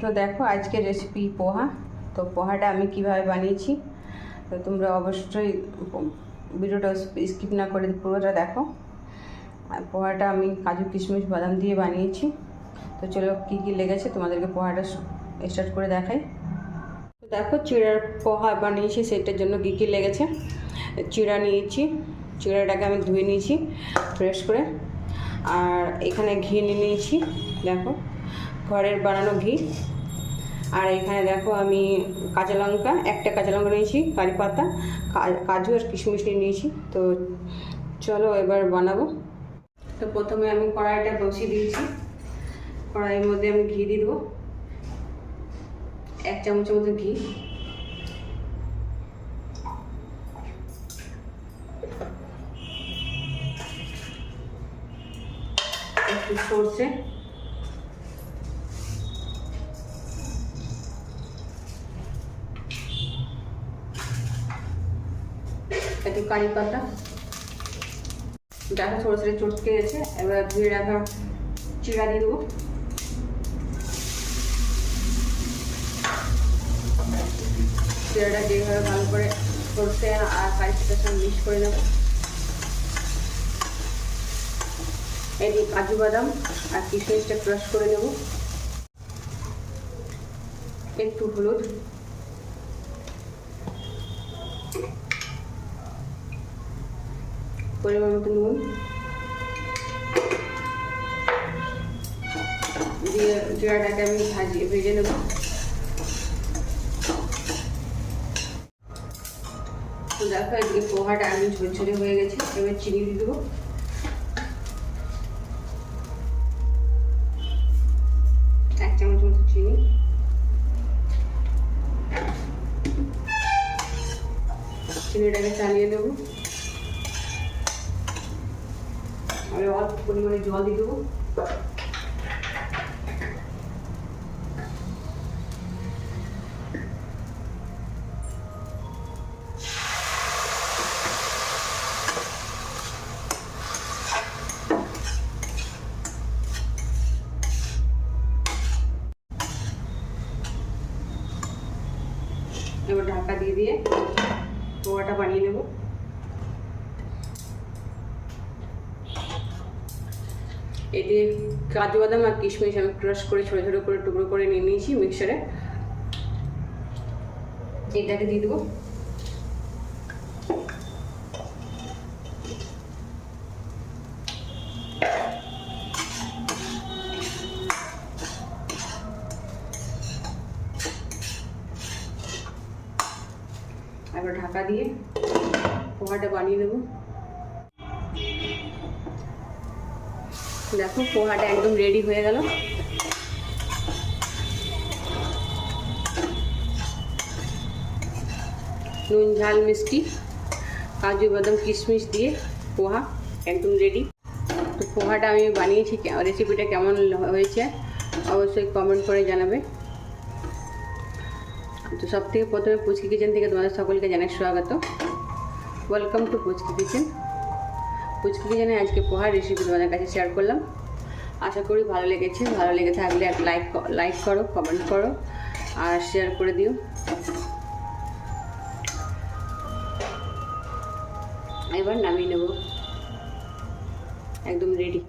তো দেখো আজকে রেসিপি পোহা। তো পোহাটা আমি কীভাবে বানিয়েছি, তো তোমরা অবশ্যই ভিডিওটা স্কিপ না করে পুরোটা দেখো। আর পোহাটা আমি কাজু, কিশমিশ, বাদাম দিয়ে বানিয়েছি। তো চলো কী কী লেগেছে তোমাদেরকে পোহাটা স্টার্ট করে দেখাই। তো দেখো চিড়ার পোহা বানিয়েছি, সেটার জন্য কী কী লেগেছে। চিড়া নিয়েছি, চিড়াটাকে আমি ধুয়ে নিয়েছি ফ্রেশ করে। আর এখানে ঘি নিয়ে নিয়েছি, দেখো। ঘরের বানানো ঘি। আর এখানে দেখো আমি কাঁচা লঙ্কা, একটা কাঁচা লঙ্কা নিয়েছি, কারি পাতা কাজু আর কিশমিশ নিয়ে নিয়েছি। তো চলো এবার বানাবো। তো প্রথমে আমি কড়াইটা বসিয়ে দিয়েছি। কড়াইয়ের মধ্যে আমি ঘি দিয়ে দেবো। এক চামচের মতো ঘি। সর্ষে। একটু কারি পাতা। দেখো সরষেটা চটকে গেছে। এবার ধুয়ে রাখা চিড়া দিয়ে দেবো। চিড়াটা যেভাবে ভালো করে সরষে আর কারি পাতার সঙ্গে মিক্স করে নেব। এদিকে কাজু বাদাম আর কিশমিশটা ক্রাশ করে নেব। একটু হলুদ। পরিমাণ মতো নুন দিয়ে জিরাটাকে আমি ভাজিয়ে ভেজে পোহাটা আমি হয়ে গেছে। চিনি দেবো। চিনি। চিনিটাকে চালিয়ে দেবো আমি অল্প পরিমাণে জল দিয়ে দেবো এবার ঢাকা দিয়ে দিয়ে পোয়াটা বানিয়ে নেব এতে কাজু বাদাম আর কিশমিশ আমি ক্রাশ করে ছোটো ছোটো করে টুকরো করে নিয়ে নিয়েছি মিক্সারে। এটাকে দিয়ে দেবো। এবার ঢাকা দিয়ে পোহাটা বানিয়ে নেব। দেখো পোহাটা একদম রেডি হয়ে গেল। নুন, ঝাল, মিষ্টি, কাজু, বাদাম, কিশমিশ দিয়ে পোহা একদম রেডি তো পোহাটা আমি বানিয়েছি রেসিপিটা কেমন হয়েছে অবশ্যই কমেন্ট করে জানাবে। তো সব থেকে প্রথমে পুচকি কিচেন থেকে তোমাদের সকলকে জানাই স্বাগত। Welcome to Puchki kitchen Puchki জানে আজকে পোহার রেসিপি তোমাদের কাছে শেয়ার করলাম। আশা করি ভালো লেগেছে। ভালো লেগে থাকলে এক লাইক লাইক করো কমেন্ট করো, আর শেয়ার করে দিও। এবার নামিয়ে নেব। একদম রেডি